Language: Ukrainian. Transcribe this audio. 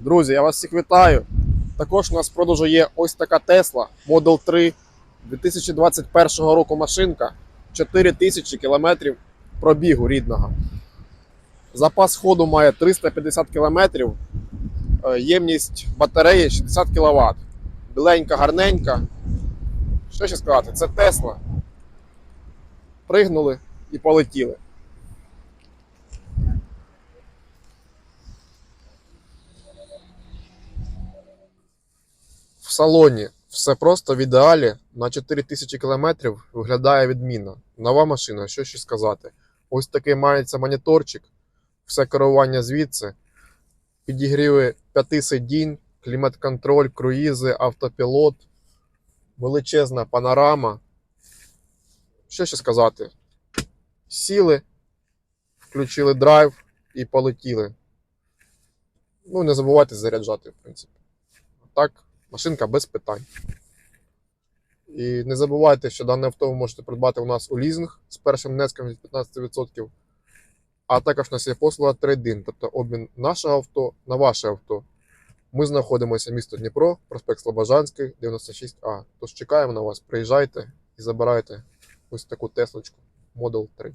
Друзі, я вас всіх вітаю. Також у нас в продажу є ось така Tesla Model 3 2021 року машинка. 4000 кілометрів пробігу рідного. Запас ходу має 350 кілометрів. Е, Ємність батареї 60 кВт. Біленька, гарненька. Що ще сказати? Це Tesla. Пригнули і полетіли. Салоні все просто в ідеалі на 4000 км виглядає відмінно. Нова машина, що ще сказати. Ось такий мається моніторчик, все керування звідси, підігріви п'яти сидінь, клімат-контроль, круїзи, автопілот, величезна панорама. Що ще сказати? Сіли, включили драйв і полетіли. Ну, не забувайте заряджати, в принципі. Так, машинка без питань. І не забувайте, що дане авто ви можете придбати у нас у лізинг з першим внеском від 15%. А також у нас є послуга трейдин, тобто обмін нашого авто на ваше авто. Ми знаходимося місто Дніпро, проспект Слобожанський, 96А. Тож чекаємо на вас, приїжджайте і забирайте ось таку Теслочку Model 3.